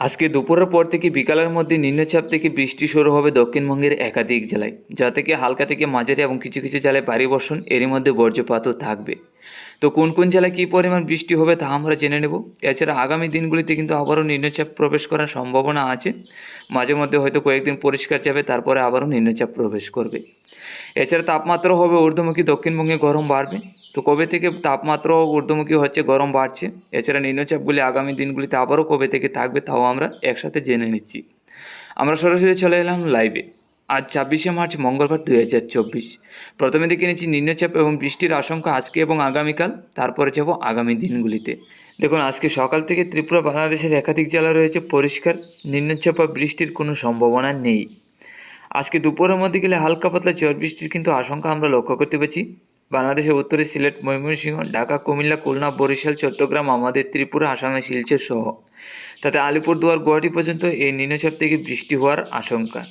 আজকে দুপুরের পর থেকে বিকালের মধ্যে নিম্নচাপ থেকে বৃষ্টি শুরু হবে দক্ষিণবঙ্গের একাধিক জেলায়, যা থেকে হালকা থেকে মাঝারি এবং কিছু কিছু জেলায় ভারী বর্ষণ, এরই মধ্যে বর্জ্যপাতও থাকবে। তো কোন কোন জেলায় কী পরিমাণ বৃষ্টি হবে তা আমরা জেনে নেব। এছাড়া আগামী দিনগুলিতে কিন্তু আবারও নিম্নচাপ প্রবেশ করার সম্ভাবনা আছে। মাঝে মধ্যে হয়তো কয়েকদিন পরিষ্কার যাবে, তারপরে আবারও নিম্নচাপ প্রবেশ করবে। এছাড়া তাপমাত্রা হবে ঊর্ধ্বমুখী, দক্ষিণবঙ্গে গরম বাড়বে। তো কবে থেকে তাপমাত্রাও ঊর্ধ্বমুখী হচ্ছে, গরম বাড়ছে? এছাড়া নিম্নচাপগুলি আগামী দিনগুলিতে আবারও কবে থেকে থাকবে তাও আমরা একসাথে জেনে নিচ্ছি। আমরা সরাসরি চলে এলাম লাইভে আজ ছাব্বিশে মার্চ, মঙ্গলবার দুই হাজার চব্বিশ। প্রথমে দেখে নিচ্ছি নিম্নচাপ এবং বৃষ্টির আশঙ্কা আজকে এবং আগামীকাল, তারপরে যাব আগামী দিনগুলিতে। দেখুন, আজকে সকাল থেকে ত্রিপুরা, বাংলাদেশের একাধিক জেলা রয়েছে পরিষ্কার, নিম্নচাপ বা বৃষ্টির কোনো সম্ভাবনা নেই। আজকে দুপুরের মধ্যে গেলে হালকা পাতলা ঝড় বৃষ্টির কিন্তু আশঙ্কা আমরা লক্ষ্য করতে পারছি। বাংলাদেশের উত্তরে সিলেট, ময়মনসিংহ, ঢাকা, কুমিল্লা, খুলনা, বরিশাল, চট্টগ্রাম, আমাদের ত্রিপুরা, আসামে শিলচর সহ। তাতে আলিপুরদুয়ার, গুয়াহাটি পর্যন্ত এই নিম্নচাপ থেকে বৃষ্টি হওয়ার আশঙ্কা।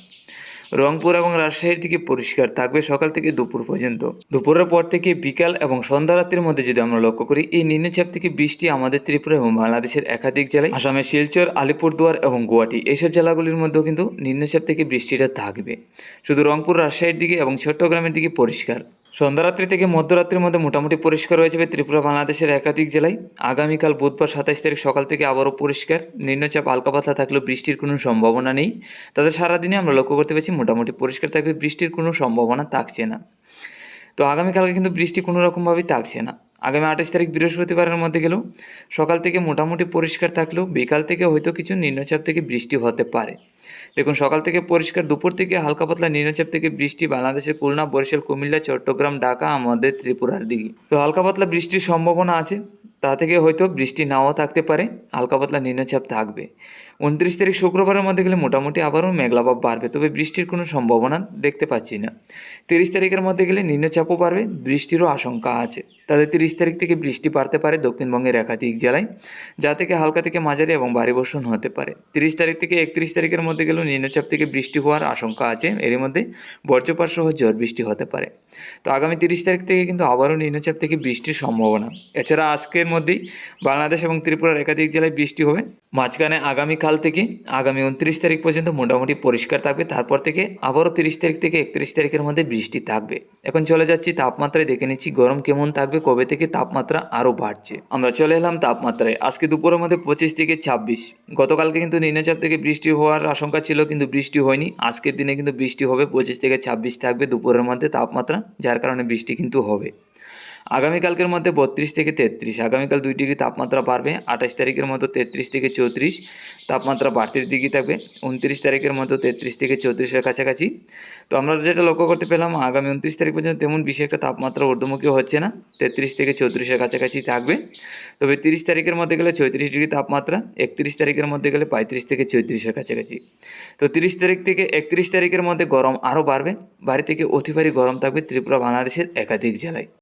রংপুর এবং রাজশাহীর দিকে পরিষ্কার থাকবে সকাল থেকে দুপুর পর্যন্ত। দুপুরের পর থেকে বিকাল এবং সন্ধ্যা রাত্রির মধ্যে যদি আমরা লক্ষ্য করি, এই নিম্নচাপ থেকে বৃষ্টি আমাদের ত্রিপুরা এবং বাংলাদেশের একাধিক জেলায় আসামের শিলচর, আলিপুরদুয়ার এবং গুয়াহাটি, এইসব জেলাগুলির মধ্যেও কিন্তু নিম্নচাপ থেকে বৃষ্টিটা থাকবে। শুধু রংপুর, রাজশাহীর দিকে এবং চট্টগ্রামের দিকে পরিষ্কার। সন্ধ্যারাত্রি থেকে মধ্যরাত্রির মধ্যে মোটামুটি পরিষ্কার হয়ে যাবে ত্রিপুরা, বাংলাদেশের একাধিক জেলায়। আগামীকাল বুধবার সাতাইশ তারিখ সকাল থেকে আবারও পরিষ্কার। নিম্নচাপ হালকা পাতলা থাকলেও বৃষ্টির কোনো সম্ভাবনা নেই। তাদের সারাদিনে আমরা লক্ষ্য করতে পারছি মোটামুটি পরিষ্কার থাকবে, বৃষ্টির কোনো সম্ভাবনা থাকছে না। তো আগামীকালকে কিন্তু বৃষ্টি কোনো রকমভাবেই থাকছে না। আগামী আঠাশ তারিখ বৃহস্পতিবারের মধ্যে গেলেও সকাল থেকে মোটামুটি পরিষ্কার থাকলেও বিকাল থেকে হয়তো কিছু নিম্নচাপ থেকে বৃষ্টি হতে পারে। দেখুন, সকাল থেকে পরিষ্কার, দুপুর থেকে হালকা পাতলা নিম্নচাপ থেকে বৃষ্টি বাংলাদেশের খুলনা, বরিশাল, কুমিল্লা, চট্টগ্রাম, ঢাকা, আমাদের ত্রিপুরার দিকে। তো হালকা পাতলা বৃষ্টির সম্ভাবনা আছে। তা থেকে হয়তো বৃষ্টি নাও থাকতে পারে, হালকা পাতলা নিম্নচাপ থাকবে। উনত্রিশ তারিখ শুক্রবারের মধ্যে গেলে মোটামুটি আবারও মেঘলাভাব বাড়বে, তবে বৃষ্টির কোনো সম্ভাবনা দেখতে পাচ্ছি না। তিরিশ তারিখের মধ্যে গেলে নিম্নচাপও বাড়বে, বৃষ্টিরও আশঙ্কা আছে। তাদের তিরিশ তারিখ থেকে বৃষ্টি বাড়তে পারে দক্ষিণবঙ্গের একাধিক জেলায়, যা থেকে হালকা থেকে মাঝারি এবং ভারী বর্ষণ হতে পারে। তিরিশ তারিখ থেকে একত্রিশ তারিখের মধ্যে গেলেও নিম্নচাপ থেকে বৃষ্টি হওয়ার আশঙ্কা আছে এর মধ্যে বজ্রপাত সহ ঝড় বৃষ্টি হতে পারে। তো আগামী তিরিশ তারিখ থেকে কিন্তু আবারও নিম্নচাপ থেকে বৃষ্টির সম্ভাবনা। এছাড়া আজকের মধ্যেই বাংলাদেশ এবং ত্রিপুরার একাধিক জেলায় বৃষ্টি হবে। মাঝখানে আগামীকাল থেকে আগামী উনত্রিশ তারিখ পর্যন্ত মোটামুটি পরিষ্কার থাকবে। তারপর থেকে আবারও তিরিশ তারিখ থেকে একত্রিশ তারিখের মধ্যে বৃষ্টি থাকবে। এখন চলে যাচ্ছি তাপমাত্রায়। দেখে নিচ্ছি গরম কেমন থাকবে, কবে থেকে তাপমাত্রা আরও বাড়ছে। আমরা চলে এলাম তাপমাত্রায়। আজকে দুপুরের মধ্যে পঁচিশ থেকে ছাব্বিশ। গতকালকে কিন্তু নিম্নচাপ থেকে বৃষ্টি হওয়ার আশঙ্কা ছিল, কিন্তু বৃষ্টি হয়নি। আজকের দিনে কিন্তু বৃষ্টি হবে, পঁচিশ থেকে ছাব্বিশ থাকবে দুপুরের মধ্যে তাপমাত্রা, যার কারণে বৃষ্টি কিন্তু হবে। আগামীকালকের মধ্যে বত্রিশ থেকে তেত্রিশ। আগামীকাল দুই ডিগ্রি তাপমাত্রা বাড়বে আঠাশ তারিখের মতো তেত্রিশ থেকে চৌত্রিশ। তাপমাত্রা বাড়তির দিকে থাকবে, উনত্রিশ তারিখের মতো তেত্রিশ থেকে চৌত্রিশের কাছাকাছি। তো আমরা যেটা লক্ষ্য করতে পেলাম, আগামী উনত্রিশ তারিখ পর্যন্ত তেমন বেশি একটা তাপমাত্রা ঊর্ধ্বমুখী হচ্ছে না, তেত্রিশ থেকে চৌত্রিশের কাছাকাছি থাকবে। তবে তিরিশ তারিখের মধ্যে গেলে চৌত্রিশ ডিগ্রি তাপমাত্রা, একত্রিশ তারিখের মধ্যে গেলে পঁয়ত্রিশ থেকে চৌত্রিশের কাছাকাছি। তো তিরিশ তারিখ থেকে একত্রিশ তারিখের মধ্যে গরম আরও বাড়বে, বাড়ি থেকে অতি ভারী গরম থাকবে ত্রিপুরা, বাংলাদেশের একাধিক জেলায়।